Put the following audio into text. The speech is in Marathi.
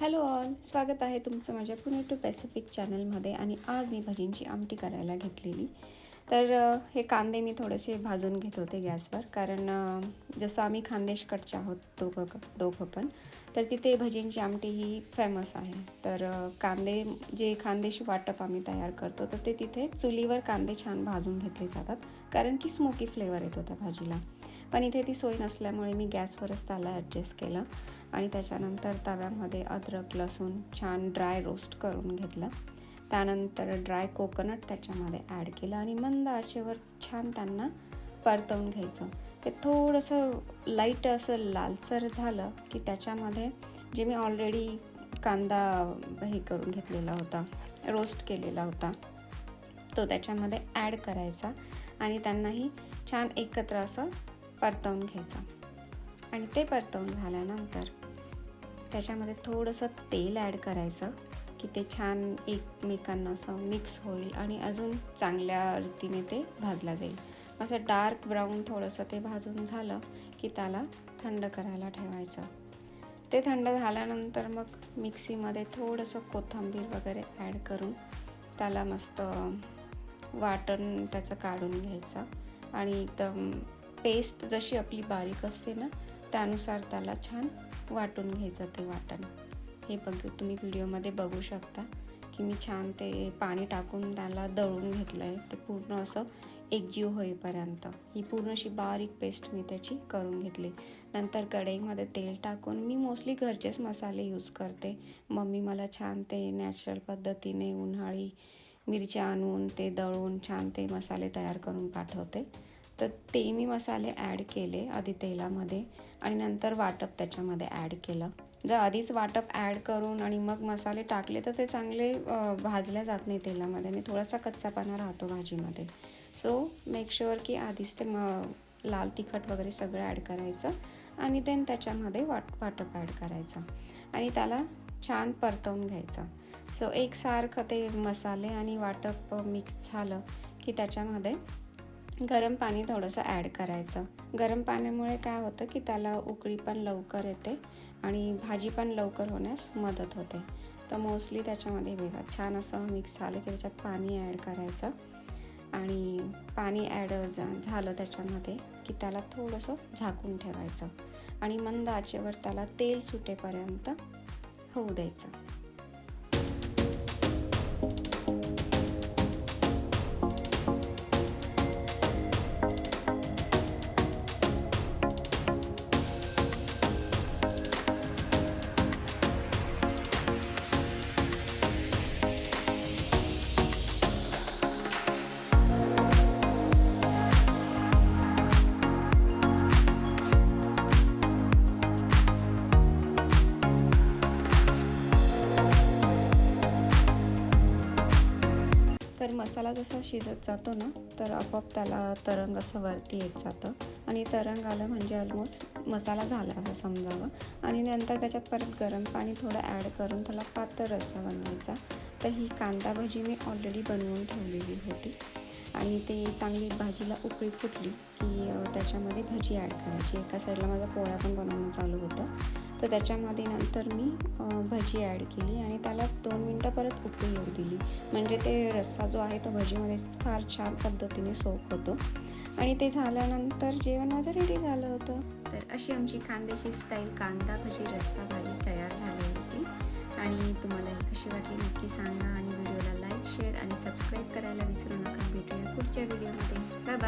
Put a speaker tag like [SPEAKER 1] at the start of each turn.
[SPEAKER 1] हॅलो ऑल स्वागत आहे तुमचं माझ्या पुणे टू पॅसिफिक चॅनलमध्ये आणि आज मी भजींची आमटी करायला घेतलेली. तर हे कांदे मी थोडेसे भाजून घेत होते गॅसवर कारण जसं आम्ही खानदेशकडचे आहोत दोघं दोघं पण तर तिथे भजींची आमटी ही फेमस आहे. तर कांदे जे खानदेशी वाटप आम्ही तयार करतो तर ते तिथे चुलीवर कांदे छान भाजून घेतले जातात कारण की स्मोकी फ्लेवर येतो त्या भाजीला. पण इथे ती सोय नसल्यामुळे मी गॅसवरच त्याला ॲडजस्ट केलं. आणि त्याच्यानंतर तव्यामध्ये अद्रक लसूण छान ड्राय रोस्ट करून घेतलं. त्यानंतर ड्राय कोकोनट त्याच्यामध्ये ॲड केलं आणि मंद आचेवर छान त्यांना परतवून घ्यायचं. ते थोडंसं लाइट असं लालसर झालं की त्याच्यामध्ये जे मी ऑलरेडी कांदा हे करून घेतलेला होता रोस्ट केलेला होता तो त्याच्यामध्ये ॲड करायचा. आणि त्यांनाही छान एकत्र असं परतवून घ्यायचं. आणि ते परतवून झाल्यानंतर त्याच्यामध्ये थोडंसं तेल ॲड करायचं की ते छान एकमेकांना असं मिक्स होईल आणि अजून चांगल्या रीतीने ते भाजला जाईल. असं डार्क ब्राऊन थोडंसं ते भाजून झालं की त्याला थंड करायला ठेवायचं. ते थंड झाल्यानंतर मग मिक्सीमध्ये थोडंसं कोथिंबीर वगैरे ॲड करून त्याला मस्त वाटण त्याचं काढून घ्यायचं. आणि एकदम पेस्ट जशी आपली बारीक असते ना त्यानुसार त्याला छान वाटून घ्यायचं ते वाटण. हे बघ तुम्ही व्हिडिओमध्ये बघू शकता की मी छान ते पाणी टाकून त्याला दळून घेतलं आहे ते पूर्ण असं एकजीव होईपर्यंत. ही पूर्ण अशी बारीक पेस्ट मी त्याची करून घेतली. नंतर कढईमध्ये तेल टाकून मी मोस्टली घरचेच मसाले यूज करते. मम्मी मला छान ते नॅचरल पद्धतीने उन्हाळी मिरच्या आणून ते दळून छान ते मसाले तयार करून पाठवते. तर ते मी मसाले ॲड केले आधी तेलामध्ये आणि नंतर वाटप त्याच्यामध्ये ॲड केलं. जर आधीच वाटप ॲड करून आणि मग मसाले टाकले तर ते चांगले भाजले जात नाही तेलामध्ये. आणि थोडासा कच्चापणा राहतो भाजीमध्ये. सो मेक शुअर की आधीच ते म लाल तिखट वगैरे सगळं ॲड करायचं आणि देन त्याच्यामध्ये वाट वाटप ॲड करायचं. आणि त्याला छान परतवून घ्यायचं. सो एकसारखं ते मसाले आणि वाटप मिक्स झालं की त्याच्यामध्ये गरम पाणी थोडंसं ॲड करायचं. गरम पाण्यामुळे काय होतं की त्याला उकळी पण लवकर येते आणि भाजी पण लवकर होण्यास मदत होते. तर मोस्टली त्याच्यामध्ये बघा छान असं मिक्स झालं की त्याच्यात पाणी ॲड करायचं. आणि पाणी ॲड झालं त्याच्यामध्ये की त्याला थोडंसं झाकून ठेवायचं. आणि मंद आचेवर त्याला तेल सुटेपर्यंत होऊ द्यायचं. मसाला जसा शिजत जातो ना तर आपोआप त्याला तरंग असं वरती येत जातं. आणि तरंग आलं म्हणजे ऑलमोस्ट मसाला झाला असं समजावं. आणि नंतर त्याच्यात परत गरम पाणी थोडं ॲड करून त्याला पातळ रस्सा बनवायचा. तर ही कांदा भजी मी ऑलरेडी बनवून ठेवलेली होती. आणि ते चांगली भाजीला उकळी फुटली की त्याच्यामध्ये भजी ॲड करायची. एका साईडला माझा पोळ्या पण बनवणं चालू होतं. तर त्याच्यामध्ये नंतर मी भजी ॲड केली आणि त्याला दोन मिनटं परत उकळी येऊ दिली. म्हणजे ते रस्सा जो आहे तो भजीमध्ये फार छान पद्धतीने सोप होतो. आणि ते झाल्यानंतर जेवण माझं रेडी झालं होतं. तर अशी आमची खांद्याची स्टाईल कांदा भजी रस्सा भाजी तयार झाली होती. आणि तुम्हाला ही कशी वाटली नक्की सांगा आणि व्हिडिओला लाईक शेअर आणि सबस्क्राईब करायला विसरू नका. भेटूया पुढच्या व्हिडिओमध्ये बाय बाय